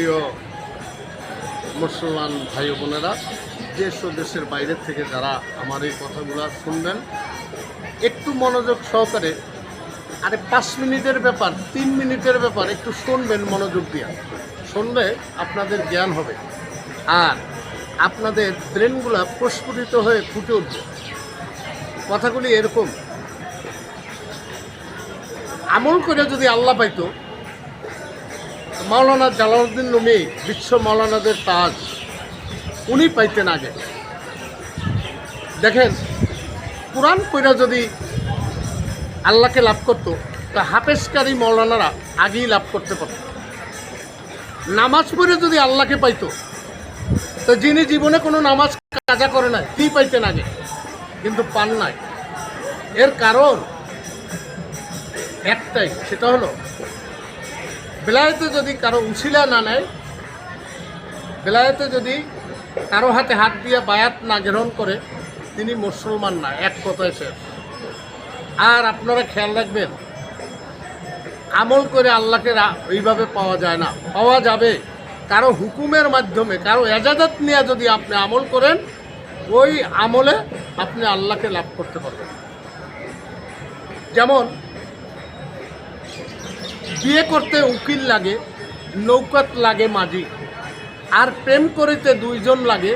প্রিয় মুসলমান ভাই বোনেরা দেশ ও দেশের বাইরের থেকে যারা আমার এই কথাগুলো শুনবেন, একটু মনোযোগ সহকারে, আরে পাঁচ মিনিটের ব্যাপার, তিন মিনিটের ব্যাপার একটু শুনবেন মনোযোগ দিয়ে। শুনলে আপনাদের জ্ঞান হবে। আর আপনাদের ব্রেনগুলা প্রস্ফুটিত হয়ে ফুটে উঠবে। কথাগুলি এরকম। আমল করে যদি আল্লাহ পাইতো মাওলানা জালালউদ্দিন রুমি বিশ্ব মাওলানাদের তাজ, উনি পাইতেন আগে। দেখেন, কোরআন কইরা যদি আল্লাহকে লাভ করতো, তা হাফেজকারী মৌলানারা আগেই লাভ করতে পারত। নামাজ পড়ে যদি আল্লাহকে পাইতো, তো যিনি জীবনে কোনো নামাজ কাজা করে নাই কি পাইতেন আগে, কিন্তু পান নাই। এর কারণ একটাই, সেটা হলো বেলায়েতে যদি কারও উছিলা না নেয়, বেলায়েতে যদি কারও হাতে হাত দিয়ে বায়াত না গ্রহণ করে, তিনি মুসলমান না, এক কথায় শেষ। আর আপনারা খেয়াল রাখবেন, আমল করে আল্লাহকে ওইভাবে পাওয়া যায় না। পাওয়া যাবে কারও হুকুমের মাধ্যমে, কারও এজাজত নিয়ে যদি আপনি আমল করেন, ওই আমলে আপনি আল্লাহকে লাভ করতে পারবেন। যেমন বিয়ে করতে উকিল লাগে, নৌকাত লাগে মাঝি, আর প্রেম করিতে দুইজন লাগে,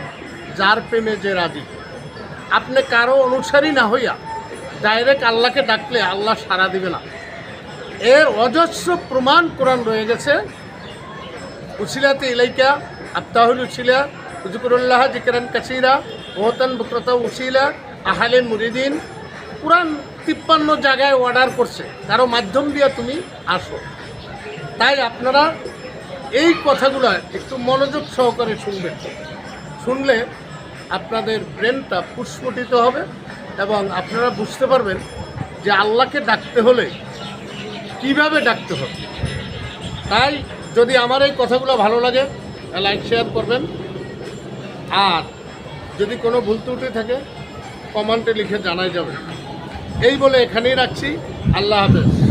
যার প্রেমে যে রাজি। আপনি কারও অনুসারী না হইয়া ডাইরেক্ট আল্লাহকে ডাকলে আল্লাহ সাড়া দিবে না। এর অজস্র প্রমাণ কোরআন রয়ে গেছে। উসিলাতে ইলাইকা আত্তাহুল উসিলা হুজুকুরুল্লাহ জিকরান কাসিরা ওহতান বক্রতা উসিলা আহালে মুরিদিন। কোরআন তিপ্পান্ন জায়গায় অর্ডার করছে। কারও মাধ্যম দিয়ে তুমি আসো। তাই আপনারা এই কথাগুলো একটু মনোযোগ সহকারে শুনবেন। শুনলে আপনাদের ব্রেনটা পুষ্পটিত হবে এবং আপনারা বুঝতে পারবেন যে আল্লাহকে ডাকতে হলে কীভাবে ডাকতে হবে। তাই যদি আমার এই কথাগুলো ভালো লাগে লাইক শেয়ার করবেন। আর যদি কোনো ভুল ত্রুটি থাকে কমেন্টে লিখে জানাই যাবে। এই বলে এখানেই রাখছি। আল্লাহ হাফেজ।